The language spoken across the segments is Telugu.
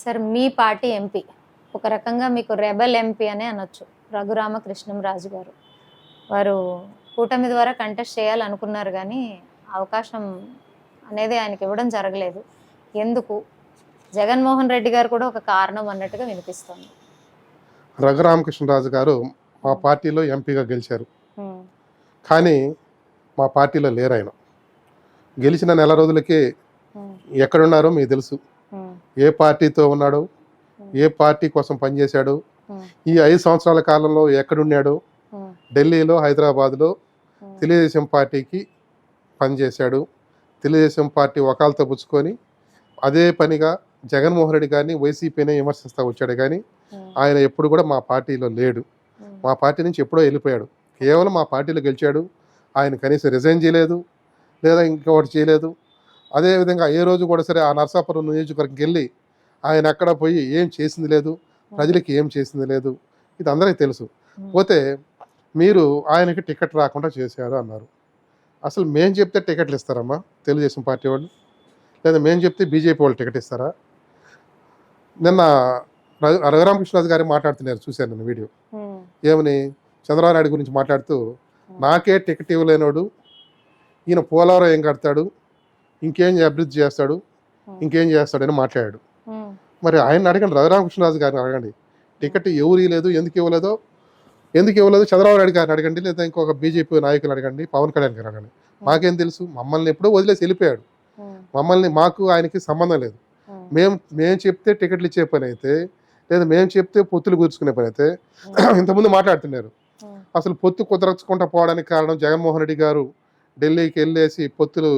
సార్ మీ పార్టీ ఎంపీ. ఒక రకంగా మీకు రెబల్ ఎంపీ అనే అనొచ్చు. రఘురామ కృష్ణంరాజు గారు. వారు కూటమి ద్వారా కంటెస్ట్ చేయాలనుకున్నారు కానీ అవకాశం అనేది ఆయనకి ఇవ్వడం జరగలేదు. ఎందుకు? జగన్మోహన్ రెడ్డి గారు కూడా ఒక కారణం అన్నట్టుగా వినిపిస్తుంది. రఘురామకృష్ణరాజు గారు మా పార్టీలో ఎంపీగా గెలిచారు. కానీ మా పార్టీలో లేరు ఆయన గెలిచిన నెల రోజులకే ఎక్కడున్నారో మీకు తెలుసు. ఏ పార్టీతో ఉన్నాడు? ఏ పార్టీ కోసం పనిచేశాడు? ఈ ఐదు సంవత్సరాల కాలంలో ఎక్కడున్నాడు? ఢిల్లీలో హైదరాబాద్లో తెలుగుదేశం పార్టీకి పనిచేశాడు. తెలుగుదేశం పార్టీ వకాలతో పుచ్చుకొని అదే పనిగా జగన్మోహన్ రెడ్డి గారిని వైసీపీనే విమర్శిస్తూ వచ్చాడు. కానీ ఆయన ఎప్పుడు కూడా మా పార్టీలో లేడు. మా పార్టీ నుంచి ఎప్పుడో వెళ్ళిపోయాడు. కేవలం మా పార్టీలో గెలిచాడు. ఆయన కనీసం రిజైన్ చేయలేదు. లేదా ఇంకొకటి చేయలేదు. అదేవిధంగా ఏ రోజు కూడా సరే ఆ నర్సాపురం నియోజకవర్గంకి వెళ్ళి ఆయన అక్కడ పోయి ఏం చేసింది లేదు ప్రజలకి ఏం చేసింది లేదు ఇది అందరికీ తెలుసు. పోతే మీరు ఆయనకి టికెట్ రాకుండా చేశారు అన్నారు. అసలు మేం చెప్తే టికెట్లు ఇస్తారమ్మా తెలుగుదేశం పార్టీ వాళ్ళు? లేదా మేము చెప్తే బీజేపీ వాళ్ళు టికెట్ ఇస్తారా? నిన్న రఘురామకృష్ణరాజు గారు మాట్లాడుతున్నారు చూశాను నేను వీడియో. ఏమని? చంద్రబాబు నాయుడు గురించి మాట్లాడుతూ నాకే టికెట్ ఇవ్వలేనోడు ఈయన పోలవరం ఏం కడతాడు ఇంకేం అభివృద్ధి చేస్తాడు? ఇంకేం చేస్తాడని మాట్లాడాడు. మరి ఆయన అడగండి రఘురామకృష్ణరాజు గారిని అడగండి. టికెట్ ఎవరు ఇవ్వలేదు ఎందుకు ఇవ్వలేదో? ఎందుకు ఇవ్వలేదు? చంద్రబాబు నాయుడు గారిని అడగండి లేదా ఇంకొక బీజేపీ నాయకులు అడగండి పవన్ కళ్యాణ్ గారిని అడగండి. మాకేం తెలుసు మమ్మల్ని ఎప్పుడో వదిలేసి వెళ్ళిపోయాడు. మమ్మల్ని మాకు ఆయనకి సంబంధం లేదు. మేము మేము చెప్తే టికెట్లు ఇచ్చే పని అయితే లేదా మేము చెప్తే పొత్తులు కూర్చుకునే పని అయితే ఇంతకుముందు మాట్లాడుతున్నారు. అసలు పొత్తు కుదరచుకుంటా పోవడానికి కారణం జగన్మోహన్ రెడ్డి గారు ఢిల్లీకి వెళ్ళేసి పొత్తులు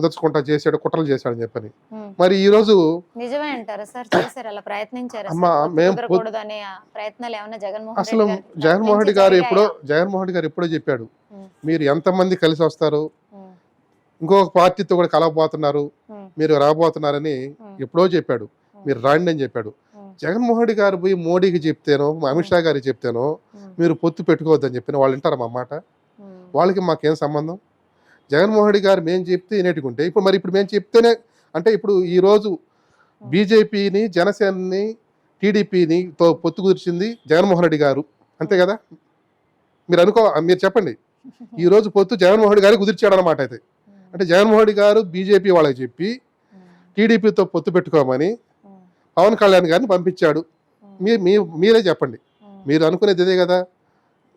కుదర్చుకుంటా చేశాడు కుట్రలు చేశాడని చెప్పని. ఉమ్. మరి ఈ రోజు నిజమే అంటారా సార్ చేశారు అలా ప్రయత్నించారు అమ్మా, మేము అనే ప్రయత్నాలు జగన్మోహన్ అసలు జగన్మోహన్ రెడ్డి గారు? ఎప్పుడో జగన్మోహన్ రెడ్డి గారు ఎప్పుడో చెప్పాడు. మీరు ఎంతమంది కలిసి వస్తారు ఇంకొక పార్టీతో కూడా కలవబోతున్నారు మీరు రాబోతున్నారని ఎప్పుడో చెప్పాడు మీరు రాండి అని చెప్పాడు. జగన్మోహన్ రెడ్డి గారు పోయి మోడీకి చెప్తేనో అమిత్ షా గారికి చెప్తేనో మీరు పొత్తు పెట్టుకోవద్దని చెప్పిన వాళ్ళు వింటారా మా మాట? వాళ్ళకి మాకేం సంబంధం? జగన్మోహన్ రెడ్డి గారు మేము చెప్తే వినేటుకుంటే ఇప్పుడు మరి ఇప్పుడు మేము చెప్తేనే అంటే ఇప్పుడు ఈ రోజు బీజేపీని జనసేనని టీడీపీని తో పొత్తు కుదిర్చింది జగన్మోహన్ రెడ్డి గారు. అంతే కదా? మీరు అనుకో మీరు చెప్పండి. ఈ రోజు పొత్తు జగన్మోహన్ రెడ్డి గారు కుదిర్చాడు అనమాట అయితే. అంటే జగన్మోహన్ రెడ్డి గారు బీజేపీ వాళ్ళకి చెప్పి టీడీపీతో పొత్తు పెట్టుకోమని పవన్ కళ్యాణ్ గారిని పంపించాడు. మీ మీ మీరే చెప్పండి. మీరు అనుకునేది ఇదే కదా?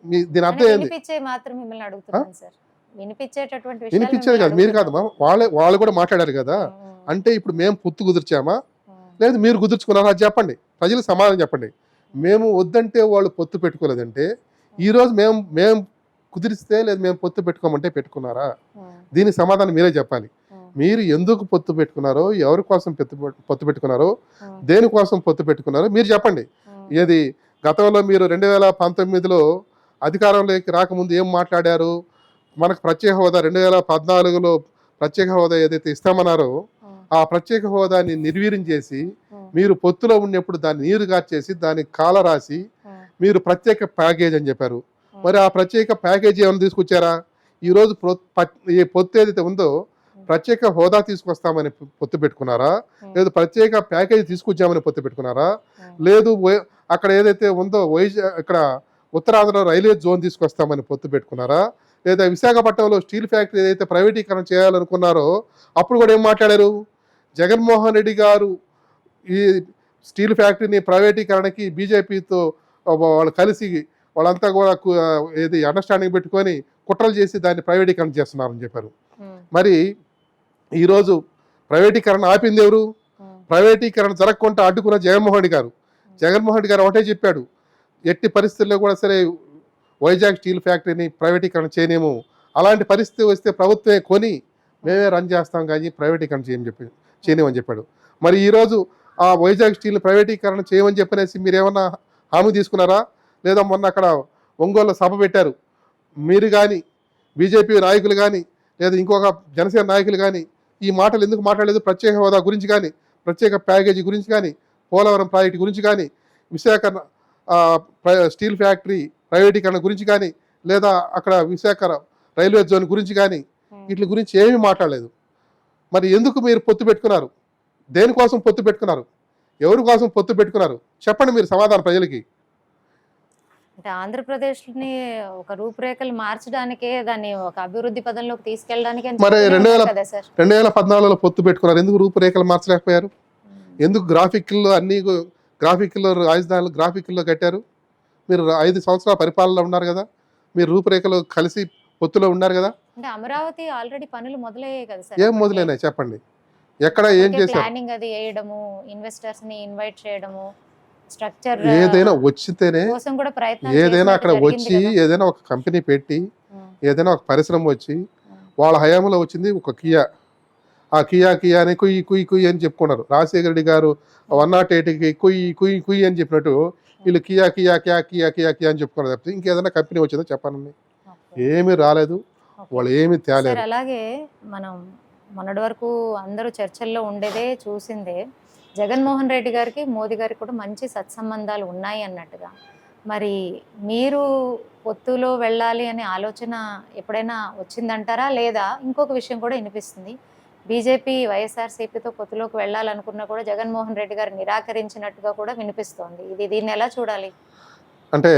మీ దీని అర్థం ఏంది? వినిపించేది కాదు. మీరు కాదమ్మా వాళ్ళే వాళ్ళు కూడా మాట్లాడారు కదా. అంటే ఇప్పుడు మేము పొత్తు కుదిర్చామా? లేదు మీరు కుదుర్చుకున్నారా అది చెప్పండి. ప్రజలకు సమాధానం చెప్పండి. మేము వద్దంటే వాళ్ళు పొత్తు పెట్టుకోలేదంటే ఈ రోజు మేము మేము కుదిరిస్తే లేదు మేము పొత్తు పెట్టుకోమంటే పెట్టుకున్నారా? దీనికి సమాధానం మీరే చెప్పాలి. మీరు ఎందుకు పొత్తు పెట్టుకున్నారో ఎవరి కోసం పొత్తు పొత్తు పెట్టుకున్నారో దేనికోసం పొత్తు పెట్టుకున్నారో మీరు చెప్పండి. ఏది గతంలో మీరు రెండు వేల పంతొమ్మిదిలో అధికారంలోకి రాకముందు ఏం మాట్లాడారు? మనకు ప్రత్యేక హోదా రెండు వేల పద్నాలుగులో ప్రత్యేక హోదా ఏదైతే ఇస్తామన్నారో ఆ. ప్రత్యేక హోదాని నిర్వీర్యం చేసి మీరు పొత్తులో ఉన్నప్పుడు దాన్ని నీరు గార్చేసి దానికి కాల రాసి మీరు ప్రత్యేక ప్యాకేజ్ అని చెప్పారు. మరి ఆ ప్రత్యేక ప్యాకేజీ ఏమైనా తీసుకొచ్చారా? ఈరోజు ఈ పొత్తు ఏదైతే ఉందో ప్రత్యేక హోదా తీసుకొస్తామని పొత్తు పెట్టుకున్నారా? లేదు ప్రత్యేక ప్యాకేజీ తీసుకొచ్చామని పొత్తు పెట్టుకున్నారా? లేదు అక్కడ ఏదైతే ఉందో వైజా ఇక్కడ ఉత్తరాంధ్రలో రైల్వే జోన్ తీసుకొస్తామని పొత్తు పెట్టుకున్నారా? లేదా విశాఖపట్నంలో స్టీల్ ఫ్యాక్టరీ ఏదైతే ప్రైవేటీకరణ చేయాలనుకున్నారో అప్పుడు కూడా ఏం మాట్లాడారు? జగన్మోహన్ రెడ్డి గారు ఈ స్టీల్ ఫ్యాక్టరీని ప్రైవేటీకరణకి బీజేపీతో వాళ్ళు కలిసి వాళ్ళంతా కూడా ఏది అండర్స్టాండింగ్ పెట్టుకొని కుట్రలు చేసి దాన్ని ప్రైవేటీకరణ చేస్తున్నారని చెప్పారు. మరి ఈరోజు ప్రైవేటీకరణ ఆపింది ఎవరు? ప్రైవేటీకరణ జరగకుండా అడ్డుకున్న జగన్మోహన్ రెడ్డి గారు. జగన్మోహన్ రెడ్డి గారు ఒకటే చెప్పాడు. ఎట్టి పరిస్థితుల్లో కూడా సరే వైజాగ్ స్టీల్ ఫ్యాక్టరీని ప్రైవేటీకరణ చేయనేము. అలాంటి పరిస్థితి వస్తే ప్రభుత్వమే కొని మేమే రన్ చేస్తాం కానీ ప్రైవేటీకరణ చేయని చెప్పి చేయలేమని చెప్పాడు. మరి ఈరోజు ఆ వైజాగ్ స్టీల్ ప్రైవేటీకరణ చేయమని చెప్పనేసి మీరు ఏమన్నా హామీ తీసుకున్నారా? లేదా మొన్న అక్కడ ఒంగోలు సభ పెట్టారు. మీరు కానీ బీజేపీ నాయకులు కానీ లేదా ఇంకొక జనసేన నాయకులు కానీ ఈ మాటలు ఎందుకు మాట్లాడలేదు? ప్రత్యేక హోదా గురించి కానీ ప్రత్యేక ప్యాకేజీ గురించి కానీ పోలవరం ప్రాజెక్టు గురించి కానీ విశాఖ ప్ర- స్టీల్ ఫ్యాక్టరీ ప్రైవేటీకరణ గురించి కానీ లేదా అక్కడ విశాఖ రైల్వే జోన్ గురించి కానీ వీటి గురించి ఏమీ మాట్లాడలేదు. మరి ఎందుకు మీరు పొత్తు పెట్టుకున్నారు? దేనికోసం పొత్తు పెట్టుకున్నారు? ఎవరి కోసం పొత్తు పెట్టుకున్నారు? చెప్పండి మీరు సమాధానం ప్రజలకి. అంటే ఆంధ్రప్రదేశ్ని ఒక రూపురేఖలు మార్చడానికే దాన్ని ఒక అభివృద్ధి పదంలోకి తీసుకెళ్ళడానికి మరి రెండు వేల- రెండు వేల పద్నాలుగులో పొత్తు పెట్టుకున్నారు. ఎందుకు రూపురేఖలు మార్చలేకపోయారు? ఎందుకు గ్రాఫిక్లో అన్ని గ్రాఫిక్లో రాజధానులు గ్రాఫిక్లో కట్టారు? మీరు ఐదు సంవత్సరాల పరిపాలనలో ఉన్నారు కదా మీరు రూపురేఖలు కలిసి పొత్తులో ఉన్నారు కదా. అంటే అమరావతి ఆల్రెడీ పనులు మొదలయ్యాయి కదా సార్. ఏం మొదలైనాయి చెప్పండి. ఎక్కడ ఏం చేశారు? ప్లానింగ్ అది వేయడము ఇన్వెస్టర్స్ని ఇన్వైట్ చేయడము స్ట్రక్చర్ ఏదైనా వచ్చితేనే కోసం కూడా ప్రయత్నం ఏదైనా అక్కడ వచ్చి ఏదైనా ఒక కంపెనీ పెట్టి ఏదైనా ఒక పరిశ్రమ వచ్చి వాళ్ళ హయాంలో వచ్చింది ఒక కియా. ఆ కియా కియా అని కుయ్యి కుయ్యి కుయ్యి అని చెప్పుకున్నారు. రాజశేఖర రెడ్డి గారు వన్ నాట్ ఎయిట్కి కుయ్యి కుయ్యి కుయ్యి అని చెప్పినట్టు వీళ్ళు కియా కియా కియా కియా కియా కియా అని చెప్పుకున్నారు తప్పితే ఇంకేదైనా కంపెనీ వచ్చిందో చెప్పానండి ఏమీ రాలేదు. వాళ్ళు ఏమీ తేలేదు. అలాగే మనం మొన్నటి వరకు అందరూ చర్చల్లో ఉండేదే చూసిందే. జగన్మోహన్ రెడ్డి గారికి మోదీ గారికి కూడా మంచి సత్సంబంధాలు ఉన్నాయి అన్నట్టుగా. మరి మీరు పొత్తులో వెళ్ళాలి అనే ఆలోచన ఎప్పుడైనా వచ్చిందంటారా? లేదా ఇంకొక విషయం కూడా వినిపిస్తుంది. బీజేపీ వైఎస్ఆర్సీపీతో పొత్తులోకి వెళ్ళాలనుకున్నా కూడా జగన్మోహన్ రెడ్డి గారు నిరాకరించినట్టుగా కూడా వినిపిస్తోంది. ఇది దీన్ని ఎలా చూడాలి? అంటే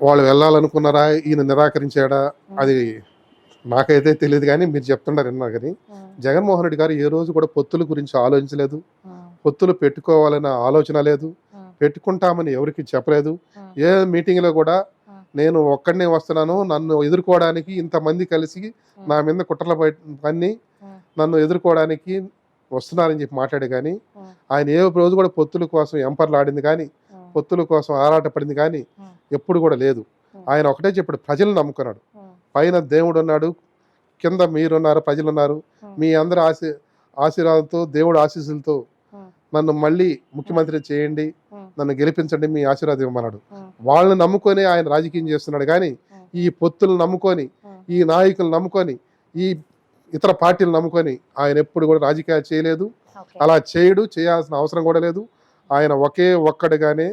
వాళ్ళు వెళ్ళాలనుకున్నారా? ఈయన నిరాకరించాడా? అది నాకైతే తెలియదు కానీ మీరు చెప్తున్నారు విన్నారు కానీ జగన్మోహన్ రెడ్డి గారు ఏ రోజు కూడా పొత్తుల గురించి ఆలోచించలేదు. పొత్తులు పెట్టుకోవాలన్న ఆలోచన లేదు. పెట్టుకుంటామని ఎవరికి చెప్పలేదు. ఏ మీటింగ్లో కూడా నేను ఒక్కడనే వస్తున్నాను నన్ను ఎదుర్కోవడానికి ఇంతమంది కలిసి నా మీద కుట్రల పన్ని నన్ను ఎదుర్కోవడానికి వస్తున్నారని చెప్పి మాట్లాడే కానీ ఆయన ఏ రోజు కూడా పొత్తుల కోసం ఎంపర్లు ఆడింది కానీ పొత్తుల కోసం ఆరాటపడింది కానీ ఎప్పుడు కూడా లేదు. ఆయన ఒకటే చెప్పాడు ప్రజలు నమ్ముకున్నాడు. పైన దేవుడు ఉన్నాడు కింద మీరున్నారు ప్రజలు ఉన్నారు మీ అందరి ఆశీ ఆశీర్వాదంతో దేవుడు ఆశీస్సులతో నన్ను మళ్ళీ ముఖ్యమంత్రి చేయండి నన్ను గెలిపించండి మీ ఆశీర్వాదం ఇవ్వమన్నాడు. వాళ్ళని నమ్ముకొని ఆయన రాజకీయం చేస్తున్నాడు కానీ ఈ పొత్తులు నమ్ముకొని ఈ నాయకులు నమ్ముకొని ఈ ఇతర పార్టీలు నమ్ముకొని ఆయన ఎప్పుడు కూడా రాజకీయాలు చేయలేదు. అలా చేయడు చేయాల్సిన అవసరం కూడా లేదు. ఆయన ఒకే ఒక్కడిగానే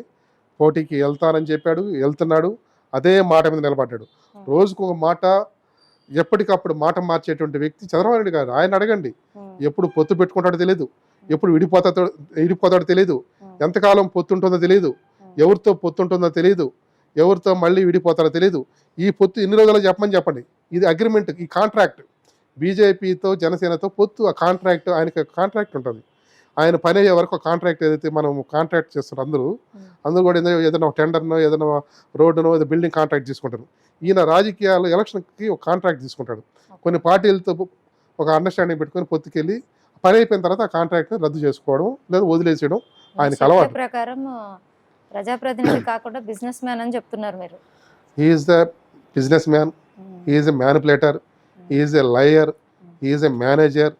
పోటీకి వెళ్తానని చెప్పాడు వెళ్తున్నాడు అదే మాట మీద నిలబడ్డాడు. రోజుకు ఒక మాట ఎప్పటికప్పుడు మాట మార్చేటువంటి వ్యక్తి చంద్రబాబు నాయుడు గారు. ఆయన అడగండి. ఎప్పుడు పొత్తు పెట్టుకుంటాడో తెలియదు ఎప్పుడు విడిపోతాడో విడిపోతాడో తెలియదు ఎంతకాలం పొత్తు ఉంటుందో తెలియదు ఎవరితో పొత్తు ఉంటుందో తెలియదు ఎవరితో మళ్ళీ విడిపోతారో తెలియదు ఈ పొత్తు ఎన్ని రోజులు చెప్పమని చెప్పండి. ఇది అగ్రిమెంట్ ఈ కాంట్రాక్ట్ బీజేపీతో జనసేనతో పొత్తు ఆ కాంట్రాక్ట్ ఆయనకి కాంట్రాక్ట్ ఉంటుంది. ఆయన పని అయ్యే వరకు కాంట్రాక్ట్ ఏదైతే మనం కాంట్రాక్ట్ చేస్తారు అందరూ అందరూ కూడా ఏదో ఏదైనా ఒక టెండర్నో ఏదైనా రోడ్డునో ఏదో బిల్డింగ్ కాంట్రాక్ట్ తీసుకుంటారు. ఈయన రాజకీయాలు ఎలక్షన్కి ఒక కాంట్రాక్ట్ తీసుకుంటాడు. కొన్ని పార్టీలతో ఒక అండర్స్టాండింగ్ పెట్టుకొని పొత్తుకెళ్ళి పని అయిపోయిన తర్వాత ఆ కాంట్రాక్ట్ని రద్దు చేసుకోవడం లేదా వదిలేసేయడం ఆయనకి అలవాటు. ప్రకారం ప్రజాప్రతినిధి కాకుండా బిజినెస్ మ్యాన్ అని చెప్తున్నారు మీరు. Is the business man is a manipulator is a liar is a manager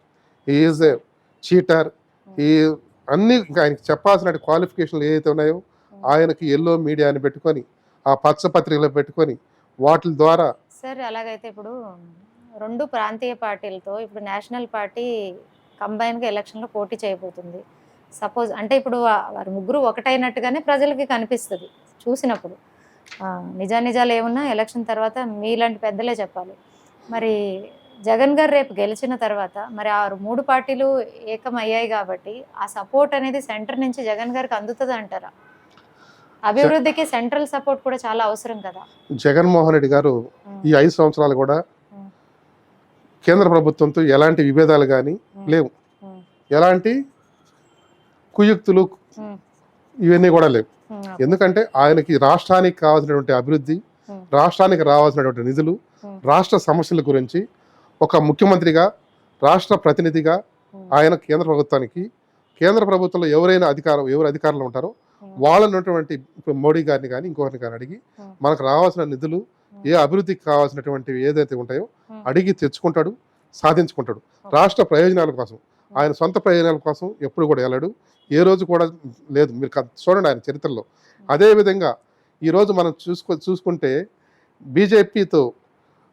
is a cheater ఈ అన్ని ఆయనకి చెప్పాల్సిన క్వాలిఫికేషన్లు ఏవైతే ఉన్నాయో ఆయనకి ఎల్లో మీడియాని పెట్టుకొని ఆ పచ్చ పత్రికలు పెట్టుకొని వాటి ద్వారా సార్ అలాగైతే ఇప్పుడు రెండు ప్రాంతీయ పార్టీలతో ఇప్పుడు నేషనల్ పార్టీ కంబైన్గా ఎలక్షన్లో పోటీ చేయబోతుంది. సపోజ్ అంటే ఇప్పుడు వారి ముగ్గురు ఒకటైనట్టుగానే ప్రజలకి కనిపిస్తుంది. చూసినప్పుడు. నిజానిజాలు ఏమున్నా ఎలక్షన్ తర్వాత మీలాంటి పెద్దలే చెప్పాలి. మరి జగన్ గారు రేపు గెలిచిన తర్వాత మరి ఆ మూడు పార్టీలు ఏకమయ్యాయి కాబట్టి ఆ సపోర్ట్ అనేది సెంటర్ నుంచి జగన్ గారికి అందుతుంది అంటారా అభివృద్ధికి సెంట్రల్ సపోర్ట్ కూడా చాలా అవసరం కదా జగన్మోహన్ రెడ్డి గారు ఈ ఐదు సంవత్సరాలు కూడా. కేంద్ర ప్రభుత్వంతో ఎలాంటి విభేదాలు కానీ. లేవు. ఎలాంటి కుయుక్తులు. ఇవన్నీ కూడా లేవు. ఎందుకంటే ఆయనకి రాష్ట్రానికి కావాల్సినటువంటి అభివృద్ధి. రాష్ట్రానికి రావాల్సినటువంటి నిధులు. రాష్ట్ర సమస్యల గురించి ఒక ముఖ్యమంత్రిగా రాష్ట్ర ప్రతినిధిగా ఆయన కేంద్ర ప్రభుత్వానికి కేంద్ర ప్రభుత్వంలో ఎవరైనా అధికారం ఎవరు అధికారంలో ఉంటారో వాళ్ళనున్నటువంటి వాళ్ళని ఉన్నటువంటి ఇప్పుడు మోడీ గారిని కానీ ఇంకొకరిని కానీ అడిగి మనకు రావాల్సిన నిధులు ఏ అభివృద్ధికి కావాల్సినటువంటివి ఏదైతే ఉంటాయో అడిగి తెచ్చుకుంటాడు సాధించుకుంటాడు. రాష్ట్ర ప్రయోజనాల కోసం ఆయన సొంత ప్రయోజనాల కోసం ఎప్పుడు కూడా వెళ్ళాడు. ఏ రోజు కూడా లేదు. మీరు చూడండి ఆయన చరిత్రలో. అదేవిధంగా ఈరోజు మనం చూసుకో చూసుకుంటే బీజేపీతో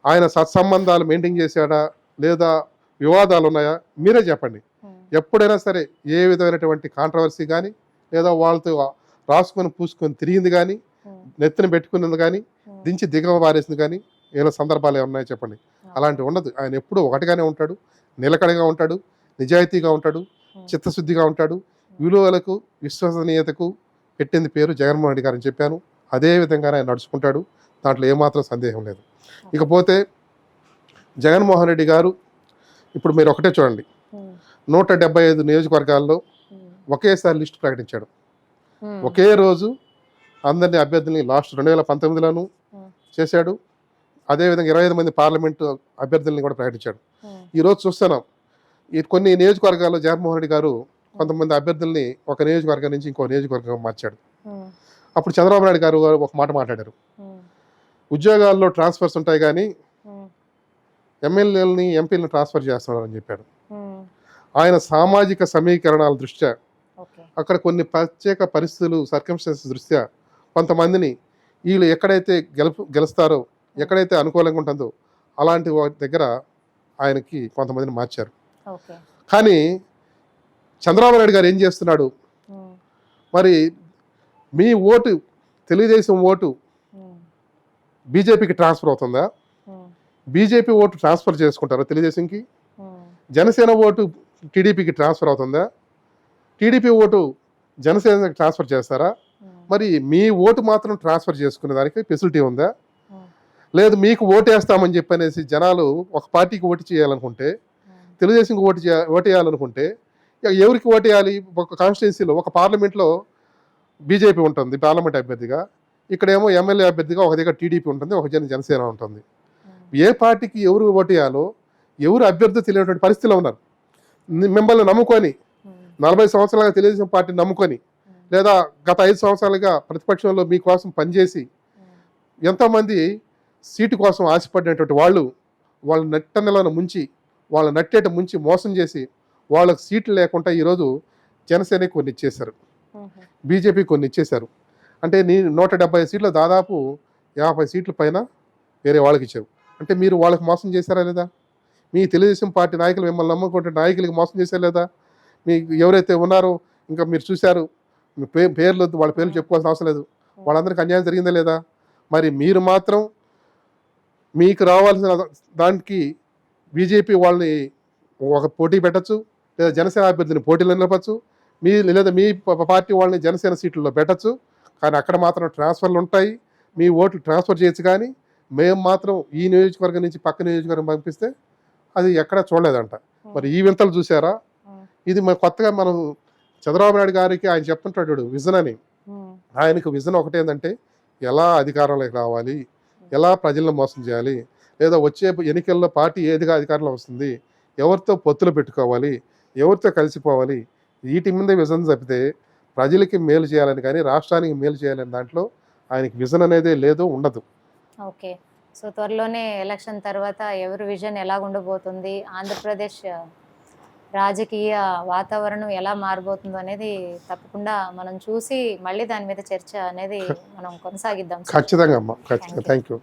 ఆయన సత్సంబంధాలు మెయింటైన్ చేశాడా లేదా వివాదాలు ఉన్నాయా? మీరే చెప్పండి. ఉం. ఎప్పుడైనా సరే ఏ విధమైనటువంటి కాంట్రవర్సీ కానీ లేదా వాళ్ళతో రాసుకొని పూసుకొని తిరిగింది కానీ ఉం. నెత్తిన పెట్టుకున్నది కానీ ఉం. దించి దిగవ పారేసింది కానీ ఏమైనా సందర్భాలు ఏమన్నాయో చెప్పండి? అలాంటివి ఉండదు. ఆయన ఎప్పుడూ ఒకటిగానే ఉంటాడు. నిలకడగా ఉంటాడు. నిజాయితీగా ఉంటాడు. చిత్తశుద్ధిగా ఉంటాడు. విలువలకు విశ్వసనీయతకు పెట్టింది పేరు జగన్మోహన్ రెడ్డి గారు అని చెప్పాను. అదే విధంగానే ఆయన నడుచుకుంటాడు. దాంట్లో ఏమాత్రం సందేహం లేదు. ఇకపోతే జగన్మోహన్ రెడ్డి గారు ఇప్పుడు మీరు ఒకటే చూడండి. నూట డెబ్బై ఐదు నియోజకవర్గాల్లో ఒకేసారి లిస్ట్ ప్రకటించాడు. ఒకే రోజు అందరినీ అభ్యర్థుల్ని లాస్ట్ రెండు వేల పంతొమ్మిదిలోనూ చేశాడు. అదేవిధంగా ఇరవై ఐదు మంది పార్లమెంటు అభ్యర్థుల్ని కూడా ప్రకటించాడు. ఈరోజు చూస్తున్నాం. ఈ కొన్ని నియోజకవర్గాల్లో జగన్మోహన్ రెడ్డి గారు కొంతమంది అభ్యర్థుల్ని ఒక నియోజకవర్గం నుంచి ఇంకో నియోజకవర్గం మార్చాడు. అప్పుడు చంద్రబాబు నాయుడు గారు ఒక మాట మాట్లాడారు. ఉద్యోగాల్లో ట్రాన్స్ఫర్స్ ఉంటాయి కానీ ఎమ్మెల్యేలని ఎంపీలను ట్రాన్స్ఫర్ చేస్తున్నారని చెప్పాడు. ఉమ్, ఆయన సామాజిక సమీకరణాల దృష్ట్యా అక్కడ కొన్ని ప్రత్యేక పరిస్థితులు సర్కమ్స్టెన్సెస్ దృష్ట్యా కొంతమందిని వీళ్ళు ఎక్కడైతే గెలుపు గెలుస్తారో ఎక్కడైతే అనుకూలంగా ఉంటుందో అలాంటి వాటి దగ్గర ఆయనకి కొంతమందిని మార్చారు. కానీ చంద్రబాబు నాయుడు గారు ఏం చేస్తున్నాడు? మరి మీ ఓటు తెలుగుదేశం ఓటు బీజేపీకి ట్రాన్స్ఫర్ అవుతుందా? ఉమ్, బీజేపీ ఓటు ట్రాన్స్ఫర్ చేసుకుంటారా తెలుగుదేశంకి? ఉమ్, జనసేన ఓటు టీడీపీకి ట్రాన్స్ఫర్ అవుతుందా? టీడీపీ ఓటు జనసేనకి ట్రాన్స్ఫర్ చేస్తారా? ఉమ్, మరి మీ ఓటు మాత్రం ట్రాన్స్ఫర్ చేసుకునే దానికి ఫెసిలిటీ ఉందా? లేదు మీకు ఓటు వేస్తామని చెప్పనేసి జనాలు ఒక పార్టీకి ఓటు చేయాలనుకుంటే తెలుగుదేశంకి ఓటు చేయ ఓటు వేయాలనుకుంటే ఇక ఎవరికి ఓటు వేయాలి ఒక కాన్స్టిట్యున్సీలో ఒక పార్లమెంట్లో బీజేపీ ఉంటుంది పార్లమెంట్ అభ్యర్థిగా. ఇక్కడేమో ఎమ్మెల్యే అభ్యర్థిగా ఒక దగ్గర టీడీపీ ఉంటుంది ఒక జన జనసేన ఉంటుంది. ఏ పార్టీకి ఎవరు ఓటు వేయాలో ఎవరు అభ్యర్థి తెలియనటువంటి పరిస్థితిలో ఉన్నారు. మిమ్మల్ని నమ్ముకొని నలభై సంవత్సరాలుగా తెలుగుదేశం పార్టీని నమ్ముకొని లేదా గత ఐదు సంవత్సరాలుగా ప్రతిపక్షంలో మీకోసం పనిచేసి ఎంతోమంది సీటు కోసం ఆశపడినటువంటి వాళ్ళు వాళ్ళ నెట్ట నెలను ముంచి వాళ్ళ నట్టేట ముంచి మోసం చేసి వాళ్ళకి సీట్లు లేకుండా ఈరోజు జనసేన కొన్ని ఇచ్చేశారు బీజేపీ కొన్ని ఇచ్చేశారు అంటే నీ నూట డెబ్బై సీట్లు దాదాపు యాభై సీట్ల పైన వేరే వాళ్ళకి ఇచ్చావు. అంటే మీరు వాళ్ళకి మోసం చేశారా లేదా? మీ తెలుగుదేశం పార్టీ నాయకులు మిమ్మల్ని నమ్ముకుంటే నాయకులకి మోసం చేశారా లేదా? మీ ఎవరైతే ఉన్నారో ఇంకా మీరు చూశారు మీ పే పేర్లు వద్దు, వాళ్ళ పేర్లు చెప్పుకోవాల్సిన అవసరం లేదు. వాళ్ళందరికీ అన్యాయం జరిగిందా లేదా? మరి మీరు మాత్రం మీకు రావాల్సిన దానికి బీజేపీ వాళ్ళని ఒక పోటీ పెట్టచ్చు లేదా జనసేన అభ్యర్థిని పోటీలో నిలపచ్చు మీ లేదా మీ ప- పార్టీ వాళ్ళని జనసేన సీట్లలో పెట్టచ్చు కానీ అక్కడ మాత్రం ట్రాన్స్ఫర్లు ఉంటాయి. మీ ఓట్లు ట్రాన్స్ఫర్ చేయొచ్చు కానీ మేము మాత్రం ఈ నియోజకవర్గం నుంచి పక్క నియోజకవర్గం పంపిస్తే అది ఎక్కడ చూడలేదంట. మరి ఈ వింతలు చూసారా? ఇది మన కొత్తగా మనం చంద్రబాబు నాయుడు గారికి ఆయన చెప్తుంటాడు విజన్ అని. ఆయనకు విజన్ ఒకటి ఏంటంటే ఎలా అధికారంలోకి రావాలి ఎలా ప్రజలను మోసం చేయాలి లేదా వచ్చే ఎన్నికల్లో పార్టీ ఏదిగా అధికారంలో వస్తుంది ఎవరితో పొత్తులు పెట్టుకోవాలి ఎవరితో కలిసిపోవాలి వీటి మీద విజన్ తప్పితే ప్రజలకి మేలు చేయాలని కానీ రాష్ట్రానికి మేలు చేయాలని దాంట్లో ఆయనకి విజన్ అనేది లేదు ఉండదు. ఓకే. సో త్వరలోనే ఎలక్షన్ తర్వాత ఎవరి విజన్ ఎలా ఉండబోతుంది ఆంధ్రప్రదేశ్ రాజకీయ వాతావరణం ఎలా మారబోతుందో అనేది తప్పకుండా మనం చూసి మళ్ళీ దాని మీద చర్చ అనేది మనం కొనసాగిద్దాం ఖచ్చితంగా అమ్మ. ఖచ్చితంగా. Thank you